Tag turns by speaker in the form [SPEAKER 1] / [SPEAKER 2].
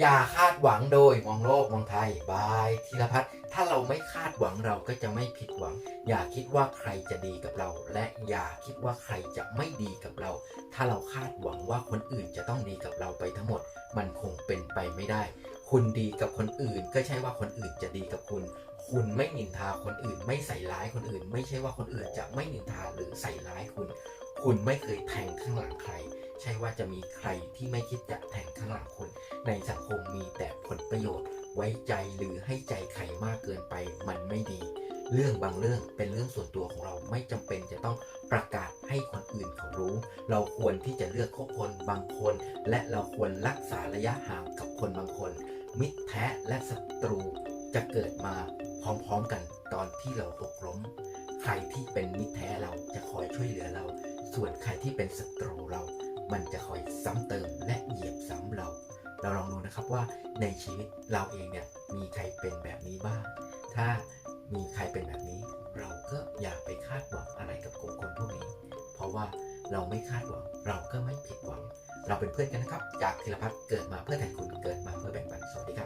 [SPEAKER 1] อย่าคาดหวังโดยมองโลกมองไทยบายธีรพัฒน์ถ้าเราไม่คาดหวังเราก็จะไม่ผิดหวัง อย่าคิดว่าใครจะดีกับเรา และอย่าคิดว่าใครจะไม่ดีกับเรา ถ้าเราคาดหวังว่าคนอื่นจะต้องดีกับเราไปทั้งหมด มันคงเป็นไปไม่ได้ คุณดีกับคนอื่น ก็ใช่ว่าคนอื่นจะดีกับคุณ คุณไม่นินทาคนอื่น ไม่ใส่ร้ายคนอื่น ไม่ใช่ว่าคนอื่นจะไม่นินทาหรือใส่ร้ายคุณ คุณไม่เคยแทงข้างหลังใคร ช่ว่าจะมีใครที่ไม่คิดจะแทงข้างหลังคุณในสังคมมีแต่ผลประโยชน์ ไว้ใจหรือให้ใจใครมากเกินไปมันไม่ดี เรื่องบางเรื่องเป็นเรื่องส่วนตัวของเราไม่จำเป็นจะต้องประกาศให้คนอื่นเขารู้ เราควรที่จะเลือกคบคนบางคน และเราควรรักษาระยะห่างกับคนบางคน มิตรแท้และศัตรูจะเกิดมาพร้อมๆกันตอนที่เราตกล้ม ใครที่เป็นมิตรแท้เราจะคอยช่วยเหลือเรา ส่วนใครที่เป็นศัตรูเรา มันจะคอยซ้ำเติมและเหยียบซ้ำเรา เราลองดูนะครับว่าในชีวิตเราเองเนี่ยมีใครเป็นแบบนี้บ้าง ถ้ามีใครเป็นแบบนี้ เราก็อย่าไปคาดหวังอะไรกับกลุ่มคนพวกนี้ เพราะว่าเราไม่คาดหวังเราก็ไม่ผิดหวัง เราเป็นเพื่อนกันนะครับ จากธีรพัฒน์เกิดมาเพื่อแทนคุณเกิดมาเพื่อแบ่งปันสวัสดีครับ